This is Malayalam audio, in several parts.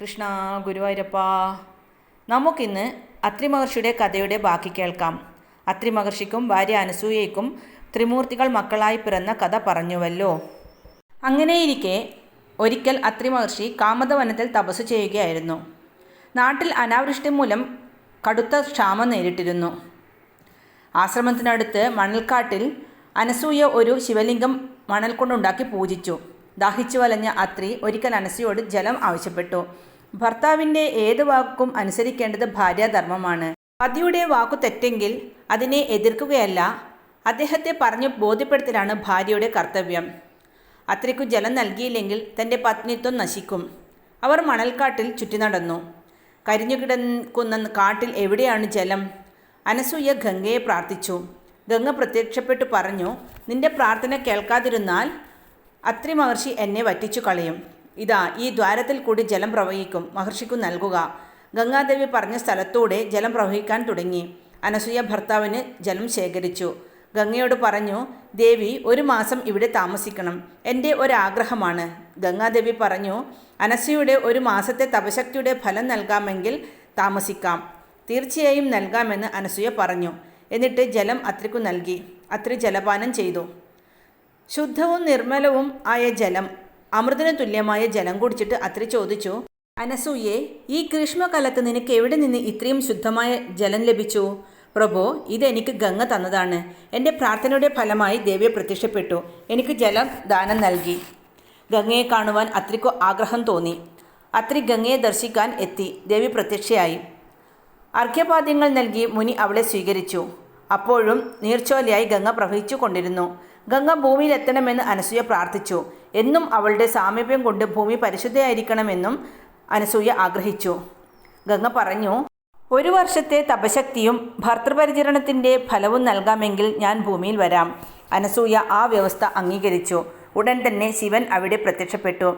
കൃഷ്ണ ഗുരുവായൂരപ്പ. നമുക്കിന്ന് അത്രിമഹർഷിയുടെ കഥയുടെ ബാക്കി കേൾക്കാം. അത്രി മഹർഷിക്കും ഭാര്യ അനസൂയയ്ക്കും ത്രിമൂർത്തികൾ മക്കളായി പിറന്ന കഥ പറഞ്ഞുവല്ലോ. അങ്ങനെയിരിക്കെ ഒരിക്കൽ അത്രിമഹർഷി കാമതവനത്തിൽ തപസ് ചെയ്യുകയായിരുന്നു. നാട്ടിൽ അനാവൃഷ്ടി മൂലം കടുത്ത ക്ഷാമം നേരിട്ടിരുന്നു. ആശ്രമത്തിനടുത്ത് മണൽക്കാട്ടിൽ അനസൂയ ഒരു ശിവലിംഗം മണൽ കൊണ്ടുണ്ടാക്കി പൂജിച്ചു. ദാഹിച്ചു വലഞ്ഞ അത്രി ഒരിക്കൽ അനസിയോട് ജലം ആവശ്യപ്പെട്ടു. ഭർത്താവിന്റെ ഏത് വാക്കും അനുസരിക്കേണ്ടത് ഭാര്യാധർമ്മമാണ്. പതിയുടെ വാക്കു തെറ്റെങ്കിൽ അതിനെ എതിർക്കുകയല്ല അദ്ദേഹത്തെ പറഞ്ഞു ബോധ്യപ്പെടുത്തലാണ് ഭാര്യയുടെ കർത്തവ്യം. അത്രയ്ക്കു ജലം നൽകിയില്ലെങ്കിൽ തന്റെ പത്നിത്വം നശിക്കും. അവർ മണൽക്കാട്ടിൽ ചുറ്റി നടന്നു. കരിഞ്ഞു കിടക്കുന്ന കാട്ടിൽ എവിടെയാണ് ജലം? അനസൂയ ഗംഗയെ പ്രാർത്ഥിച്ചു. ഗംഗ പ്രത്യക്ഷപ്പെട്ടു പറഞ്ഞു നിന്റെ പ്രാർത്ഥന കേൾക്കാതിരുന്നാൽ അത്രി മഹർഷി എന്നെ വറ്റിച്ചു കളയും. ഇതാ ഈ ദ്വാരത്തിൽ കൂടി ജലം പ്രവഹിക്കും. മഹർഷിക്കു നൽകുക. ഗംഗാദേവി പറഞ്ഞ സ്ഥലത്തൂടെ ജലം പ്രവഹിക്കാൻ തുടങ്ങി. അനസൂയ ഭർത്താവിന് ജലം ശേഖരിച്ചു. ഗംഗയോട് പറഞ്ഞു ദേവി ഒരു മാസം ഇവിടെ താമസിക്കണം. എന്റെ ഒരാഗ്രഹമാണ്. ഗംഗാദേവി പറഞ്ഞു അനസൂയയുടെ ഒരു മാസത്തെ തപശക്തിയുടെ ഫലം നൽകാമെങ്കിൽ താമസിക്കാം. തീർച്ചയായും നൽകാമെന്ന് അനസൂയ പറഞ്ഞു. എന്നിട്ട് ജലം അത്രയ്ക്കു നൽകി. അത്രി ജലപാനം ചെയ്തു. ശുദ്ധവും നിർമ്മലവും ആയ ജലം അമൃതിന് തുല്യമായ ജലം കുടിച്ചിട്ട് അത്ര ചോദിച്ചു അനസൂയെ ഈ ഗ്രീഷ്മകാലത്ത് നിനക്ക് എവിടെ നിന്ന് ഇത്രയും ശുദ്ധമായ ജലം ലഭിച്ചു? പ്രഭോ ഇതെനിക്ക് ഗംഗ തന്നതാണ്. എന്റെ പ്രാർത്ഥനയുടെ ഫലമായി ദേവിയെ പ്രത്യക്ഷപ്പെട്ടു. എനിക്ക് ജലം ദാനം നൽകി. ഗംഗയെ കാണുവാൻ അത്രയ്ക്കു ആഗ്രഹം തോന്നി. അത്രി ഗംഗയെ ദർശിക്കാൻ എത്തി. ദേവി പ്രത്യക്ഷയായി. അർഘ്യപാദ്യങ്ങൾ നൽകി മുനി അവളെ സ്വീകരിച്ചു. അപ്പോഴും നീർച്ചോലയായി ഗംഗ പ്രവഹിച്ചു കൊണ്ടിരുന്നു ഗംഗ ഭൂമിയിൽ എത്തണമെന്ന് അനസൂയ പ്രാർത്ഥിച്ചു. എന്നും അവളുടെ സാമീപ്യം കൊണ്ട് ഭൂമി പരിശുദ്ധയായിരിക്കണമെന്നും അനസൂയ ആഗ്രഹിച്ചു. ഗംഗ പറഞ്ഞു ഒരു വർഷത്തെ തപശക്തിയും ഭർത്തൃപരിചരണത്തിന്റെ ഫലവും നൽകാമെങ്കിൽ ഞാൻ ഭൂമിയിൽ വരാം. അനസൂയ ആ വ്യവസ്ഥ അംഗീകരിച്ചു. ഉടൻ തന്നെ ശിവൻ അവിടെ പ്രത്യക്ഷപ്പെട്ടു.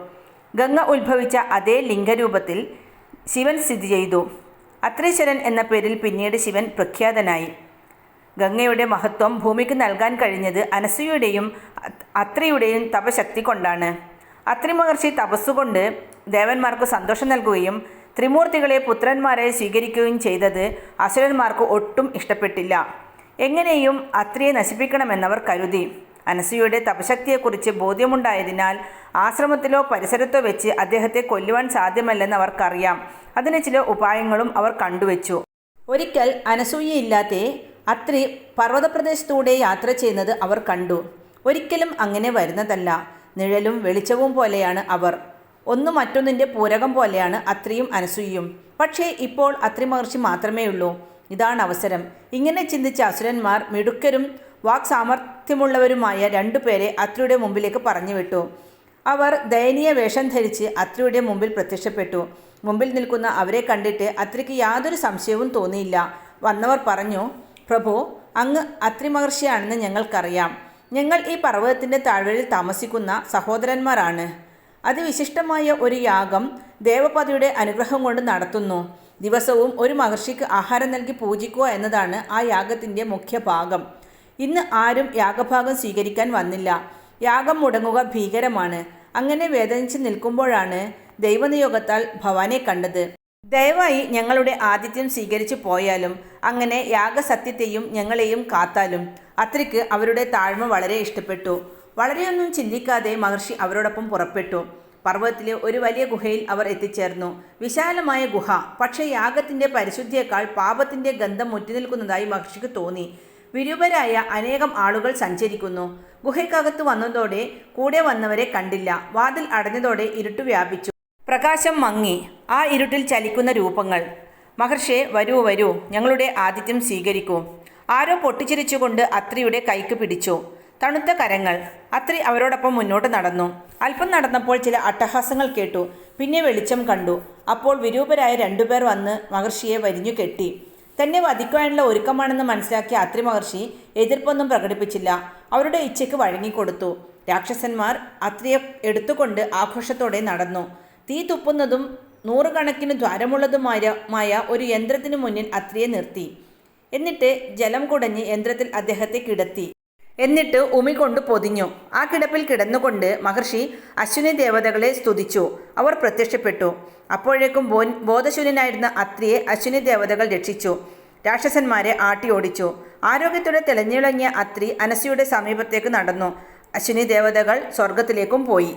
ഗംഗ ഉത്ഭവിച്ച അതേ ലിംഗരൂപത്തിൽ ശിവൻ സ്ഥിതി ചെയ്തു. അത്രീശ്വരൻ എന്ന പേരിൽ പിന്നീട് ശിവൻ പ്രഖ്യാതനായി. ഗംഗയുടെ മഹത്വം ഭൂമിക്ക് നൽകാൻ കഴിഞ്ഞത് അനസൂയയുടെയും അത്രയുടെയും തപശക്തി കൊണ്ടാണ്. അത്രി മഹർഷി തപസ്സുകൊണ്ട് ദേവന്മാർക്ക് സന്തോഷം നൽകുകയും ത്രിമൂർത്തികളെ പുത്രന്മാരെ സ്വീകരിക്കുകയും ചെയ്തത് അസുരന്മാർക്ക് ഒട്ടും ഇഷ്ടപ്പെട്ടില്ല. എങ്ങനെയും അത്രിയെ നശിപ്പിക്കണമെന്നവർ കരുതി. അനസൂയയുടെ തപശക്തിയെക്കുറിച്ച് ബോധ്യമുണ്ടായതിനാൽ ആശ്രമത്തിലോ പരിസരത്തോ വെച്ച് അദ്ദേഹത്തെ കൊല്ലുവാൻ സാധ്യമല്ലെന്ന് അവർക്കറിയാം അതിന് ചില ഉപായങ്ങളും അവർ കണ്ടുവച്ചു. ഒരിക്കൽ അനസൂയയില്ലാതെ അത്രി പർവതപ്രദേശത്തൂടെ യാത്ര ചെയ്യുന്നത് അവർ കണ്ടു. ഒരിക്കലും അങ്ങനെ വരുന്നതല്ല. നിഴലും വെളിച്ചവും പോലെയാണ് അവർ. ഒന്ന് മറ്റൊന്നിന്റെ പൂരകം പോലെയാണ് അത്രിയും അനസൂയും പക്ഷേ ഇപ്പോൾ അത്രി മഹർഷി മാത്രമേ ഉള്ളൂ. ഇതാണ് അവസരം. ഇങ്ങനെ ചിന്തിച്ച അസുരന്മാർ മിടുക്കരും വാക് സാമർഥ്യമുള്ളവരുമായ രണ്ടുപേരെ അത്രിയുടെ മുമ്പിലേക്ക് പറഞ്ഞു വിട്ടു അവർ ദയനീയ വേഷം ധരിച്ച് അത്രിയുടെ മുമ്പിൽ പ്രത്യക്ഷപ്പെട്ടു. മുമ്പിൽ നിൽക്കുന്ന അവരെ കണ്ടിട്ട് അത്രയ്ക്ക് യാതൊരു സംശയവും തോന്നിയില്ല. വന്നവർ പറഞ്ഞു പ്രഭു അങ്ങ് അത്രി മഹർഷിയാണെന്ന് ഞങ്ങൾക്കറിയാം. ഞങ്ങൾ ഈ പർവതത്തിന്റെ താഴ്വരയിൽ താമസിക്കുന്ന സഹോദരന്മാരാണ്. അതിവിശിഷ്ടമായ ഒരു യാഗം ദേവപതിയുടെ അനുഗ്രഹം കൊണ്ട് നടത്തുന്നു. ദിവസവും ഒരു മഹർഷിക്ക് ആഹാരം നൽകി പൂജിക്കുക എന്നതാണ് ആ യാഗത്തിന്റെ മുഖ്യ ഭാഗം. ഇന്ന് ആരും യാഗഭാഗം സ്വീകരിക്കാൻ വന്നില്ല. യാഗം മുടങ്ങുക ഭീകരമാണ്. അങ്ങനെ വേദനിച്ച് നിൽക്കുമ്പോഴാണ് ദൈവനിയോഗത്താൽ ഭവാനെ കണ്ടത്. ദയവായി ഞങ്ങളുടെ ആതിഥ്യം സ്വീകരിച്ചു പോയാലും അങ്ങനെ യാഗസത്യത്തെയും ഞങ്ങളെയും കാത്താലും. അത്രയ്ക്ക് അവരുടെ താഴ്മ വളരെ ഇഷ്ടപ്പെട്ടു. വളരെയൊന്നും ചിന്തിക്കാതെ മഹർഷി അവരോടൊപ്പം പുറപ്പെട്ടു. പർവതത്തിലെ ഒരു വലിയ ഗുഹയിൽ അവർ എത്തിച്ചേർന്നു. വിശാലമായ ഗുഹ പക്ഷേ യാഗത്തിന്റെ പരിശുദ്ധിയേക്കാൾ പാപത്തിന്റെ ഗന്ധം മുറ്റിനിൽക്കുന്നതായി മഹർഷിക്ക് തോന്നി. വിരൂപരായ അനേകം ആളുകൾ സഞ്ചരിക്കുന്നു. ഗുഹയ്ക്കകത്ത് വന്നതോടെ കൂടെ വന്നവരെ കണ്ടില്ല. വാതിൽ അടഞ്ഞതോടെ ഇരുട്ട് വ്യാപിച്ചു. പ്രകാശം മങ്ങി. ആ ഇരുട്ടിൽ ചലിക്കുന്ന രൂപങ്ങൾ. മഹർഷേ വരൂ വരൂ ഞങ്ങളുടെ ആതിഥ്യം സ്വീകരിക്കൂ. ആരോ പൊട്ടിച്ചിരിച്ചുകൊണ്ട് അത്രിയുടെ കൈക്ക് പിടിച്ചു. തണുത്ത കരങ്ങൾ. അത്രി അവരോടൊപ്പം മുന്നോട്ട് നടന്നു. അല്പം നടന്നപ്പോൾ ചില അട്ടഹാസങ്ങൾ കേട്ടു. പിന്നെ വെളിച്ചം കണ്ടു. അപ്പോൾ വിരൂപരായ രണ്ടുപേർ വന്ന് മഹർഷിയെ വരിഞ്ഞു കെട്ടി. തന്നെ വധിക്കുവാനുള്ള ഒരുക്കമാണെന്ന് മനസ്സിലാക്കിയ അത്രി മഹർഷി എതിർപ്പൊന്നും പ്രകടിപ്പിച്ചില്ല. അവരുടെ ഇച്ഛയ്ക്ക് വഴങ്ങിക്കൊടുത്തു. രാക്ഷസന്മാർ അത്രിയെ എടുത്തുകൊണ്ട് ആഘോഷത്തോടെ നടന്നു. തീ തുപ്പുന്നതും നൂറുകണക്കിന് ദ്വാരമുള്ളതുമായ മായ ഒരു യന്ത്രത്തിനു മുന്നിൽ അത്രിയെ നിർത്തി. എന്നിട്ട് ജലം കുടഞ്ഞ് യന്ത്രത്തിൽ അദ്ദേഹത്തെ കിടത്തി. എന്നിട്ട് ഉമി കൊണ്ട് പൊതിഞ്ഞു. ആ കിടപ്പിൽ കിടന്നുകൊണ്ട് മഹർഷി അശ്വിനി ദേവതകളെ സ്തുതിച്ചു. അവർ പ്രത്യക്ഷപ്പെട്ടു. അപ്പോഴേക്കും ബോ ബോധശൂന്യനായിരുന്ന അത്രിയെ അശ്വിനി ദേവതകൾ രക്ഷിച്ചു. രാക്ഷസന്മാരെ ആട്ടിയോടിച്ചു ആരോഗ്യത്തോടെ തെളിഞ്ഞിളങ്ങിയ അത്രി അനസിയുടെ സമീപത്തേക്ക് നടന്നു. അശ്വിനി ദേവതകൾ സ്വർഗത്തിലേക്കും പോയി.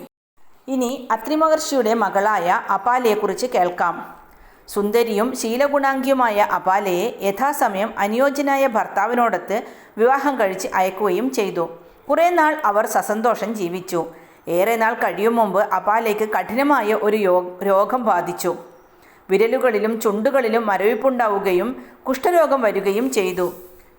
ഇനി അത്രിമഹർഷിയുടെ മകളായ അപാലയെക്കുറിച്ച് കേൾക്കാം. സുന്ദരിയും ശീലഗുണാംഗിയുമായ അപാലയെ യഥാസമയം അനുയോജ്യനായ ഭർത്താവിനോടൊത്ത് വിവാഹം കഴിച്ച് അയക്കുകയും ചെയ്തു. കുറേ നാൾ അവർ സസന്തോഷം ജീവിച്ചു. ഏറെ നാൾ കഴിയും മുമ്പ് അപാലയ്ക്ക് കഠിനമായ ഒരു രോഗം ബാധിച്ചു. വിരലുകളിലും ചുണ്ടുകളിലും മരവിപ്പുണ്ടാവുകയും കുഷ്ഠരോഗം വരികയും ചെയ്തു.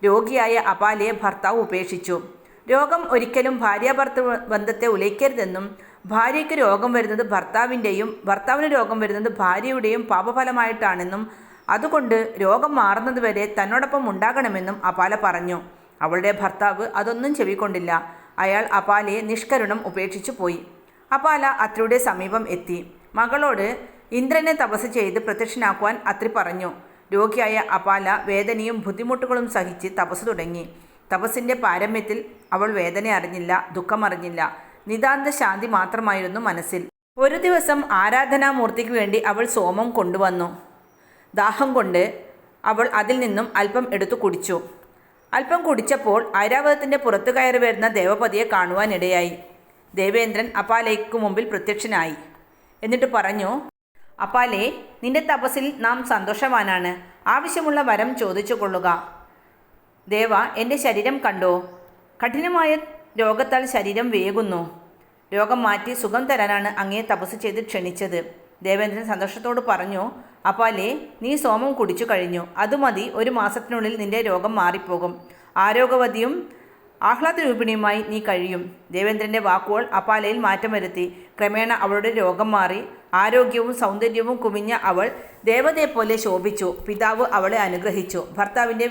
രോഗിയായ അപാലയെ ഭർത്താവ് ഉപേക്ഷിച്ചു. രോഗം ഒരിക്കലും ഭാര്യാഭർത്തൃ ബന്ധത്തെ ഉലയ്ക്കരുതെന്നും ഭാര്യയ്ക്ക് രോഗം വരുന്നത് ഭർത്താവിന്റെയും ഭർത്താവിന് രോഗം വരുന്നത് ഭാര്യയുടെയും പാപഫലമായിട്ടാണെന്നും അതുകൊണ്ട് രോഗം മാറുന്നതുവരെ തന്നോടൊപ്പം ഉണ്ടാകണമെന്നും അപാല പറഞ്ഞു. അവളുടെ ഭർത്താവ് അതൊന്നും ചെവിക്കൊണ്ടില്ല. അയാൾ അപാലയെ നിഷ്കരുണം ഉപേക്ഷിച്ചു പോയി. അപാല അത്രിയുടെ സമീപം എത്തി. മകളോട് ഇന്ദ്രനെ തപസ് ചെയ്ത് പ്രത്യക്ഷനാക്കുവാൻ അത്രി പറഞ്ഞു. രോഗിയായ അപാല വേദനയും ബുദ്ധിമുട്ടുകളും സഹിച്ച് തപസ് തുടങ്ങി. തപസ്സിന്റെ പാരമ്യത്തിൽ അവൾ വേദന അറിഞ്ഞില്ല ദുഃഖമറിഞ്ഞില്ല. നിതാന്ത ശാന്തി മാത്രമായിരുന്നു മനസ്സിൽ. ഒരു ദിവസം ആരാധനാമൂർത്തിക്ക് വേണ്ടി അവൾ സോമം കൊണ്ടുവന്നു. ദാഹം കൊണ്ട് അവൾ അതിൽ നിന്നും അല്പം എടുത്തു കുടിച്ചു. അല്പം കുടിച്ചപ്പോൾ ഐരാവതത്തിന്റെ പുറത്തു കയറി വരുന്ന ദേവപതിയെ കാണുവാനിടയായി. ദേവേന്ദ്രൻ അപ്പാലയ്ക്ക് മുമ്പിൽ പ്രത്യക്ഷനായി. എന്നിട്ട് പറഞ്ഞു അപ്പാലേ നിന്റെ തപസ്സിൽ നാം സന്തോഷവാനാണ്. ആവശ്യമുള്ള വരം ചോദിച്ചു കൊള്ളുക ദേവ എന്റെ ശരീരം കണ്ടോ? കഠിനമായ രോഗത്താൽ ശരീരം വേകുന്നു. രോഗം മാറ്റി സുഖം തരാനാണ് അങ്ങേ തപസ് ചെയ്ത് ക്ഷണിച്ചത്. ദേവേന്ദ്രൻ സന്തോഷത്തോട് പറഞ്ഞു അപ്പാലേ നീ സോമം കുടിച്ചു കഴിഞ്ഞു. അത് മതി ഒരു മാസത്തിനുള്ളിൽ നിന്റെ രോഗം മാറിപ്പോകും. ആരോഗ്യവതിയും ആഹ്ലാദരൂപിണിയുമായി നീ കഴിയും. ദേവേന്ദ്രന്റെ വാക്കുകൾ അപ്പാലയിൽ മാറ്റം വരുത്തി. ക്രമേണ അവളുടെ രോഗം മാറി. ആരോഗ്യവും സൗന്ദര്യവും കുമിഞ്ഞ അവൾ ദേവതയെപ്പോലെ ശോഭിച്ചു. പിതാവ് അവളെ അനുഗ്രഹിച്ചു. ഭർത്താവിന്റെ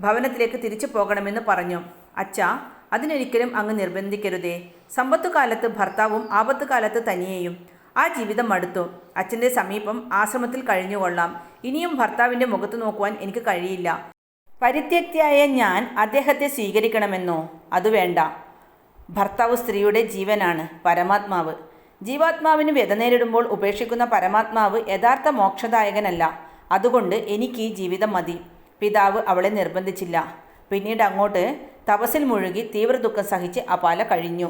ഭവനത്തിലേക്ക് തിരിച്ചു പോകണമെന്ന് പറഞ്ഞു. അച്ഛാ അതിനൊരിക്കലും അങ്ങ് നിർബന്ധിക്കരുതേ. സമ്പത്തുകാലത്ത് ഭർത്താവും ആപത്തു കാലത്ത് തനിയെയും ആ ജീവിതം മടുത്തു അച്ഛന്റെ സമീപം ആശ്രമത്തിൽ കഴിഞ്ഞുകൊള്ളാം ഇനിയും ഭർത്താവിന്റെ മുഖത്ത് നോക്കുവാൻ എനിക്ക് കഴിയില്ല. പരിത്യക്തിയായ ഞാൻ അദ്ദേഹത്തെ സ്വീകരിക്കണമെന്നോ? അത് വേണ്ട. ഭർത്താവ് സ്ത്രീയുടെ ജീവനാണ് പരമാത്മാവ്. ജീവാത്മാവിന് വ്യത നേരിടുമ്പോൾ ഉപേക്ഷിക്കുന്ന പരമാത്മാവ് യഥാർത്ഥ മോക്ഷദായകനല്ല. അതുകൊണ്ട് എനിക്ക് ഈ ജീവിതം മതി. പിതാവ് അവളെ നിർബന്ധിച്ചില്ല. പിന്നീട് അങ്ങോട്ട് തപസ്സിൽ മുഴുകി തീവ്ര ദുഃഖം സഹിച്ച് അപാല കഴിഞ്ഞു.